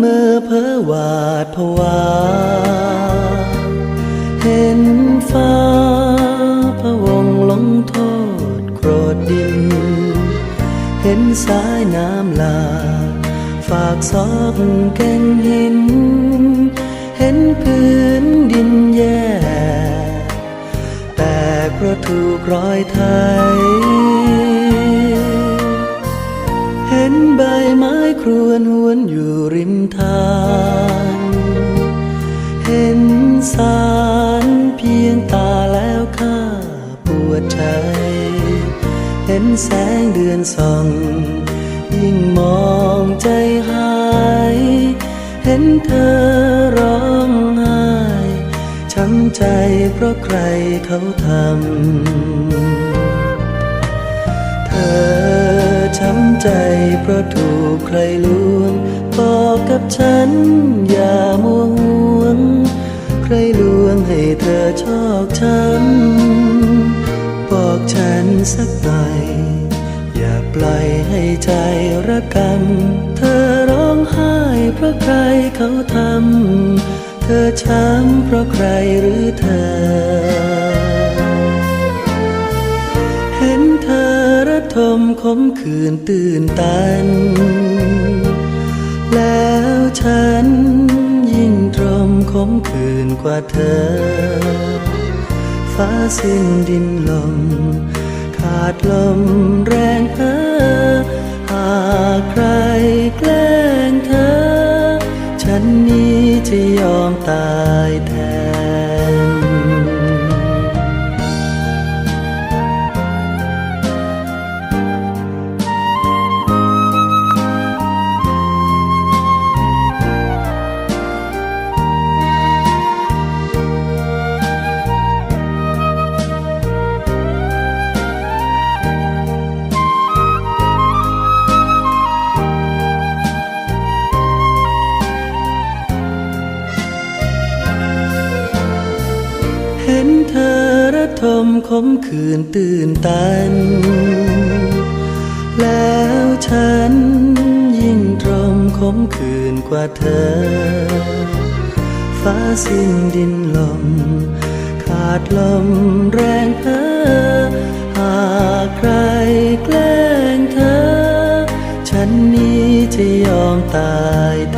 เมื่อเพ้อหวาดผวา เห็นฟ้าพระวงลงโทษโกรธดิน เห็นสายน้ำหลากฝากซอกแก่งหิน เห็นพื้นดินแย่แต่เพราะถูกรอยไทย เห็นใบ ครวนหวนอยู่ริมทาง เห็นสารเพียงตาแล้วข้าปวดใจ เห็นแสงเดือนส่อง ยิ่งมองใจหาย เห็นเธอร้องไห้ช้ำใจเพราะใครเขาทำ เธอ ช้ำใจเพราะถูกใครลวงบอกกับฉันอย่ามัวห่วง ใครลวงให้เธอชอกช้ำบอกฉันสักหน่อย อย่าปล่อยให้ใจระกำเธอร้องไห้เพราะใครเขาทำ เธอช้ำเพราะใครหรือเธอ ระทมขมขื่นตื่นตัน แล้วฉันยิ่งตรมขมขื่นกว่าเธอ ฟ้าสิ้นดินลม ขาดลมแรงเพ้อหากใครแกล้งเธอ ฉันนี้จะยอมตายแทน ทมขมขื่นตื่นตัน แล้วฉันยิ่งตรมขมขื่นกว่าเธอ ฟ้าสิ้นดินลม ขาดลมแรงเพ้อหากใครแกล้งเธอ ฉันนี้จะยอมตายแทน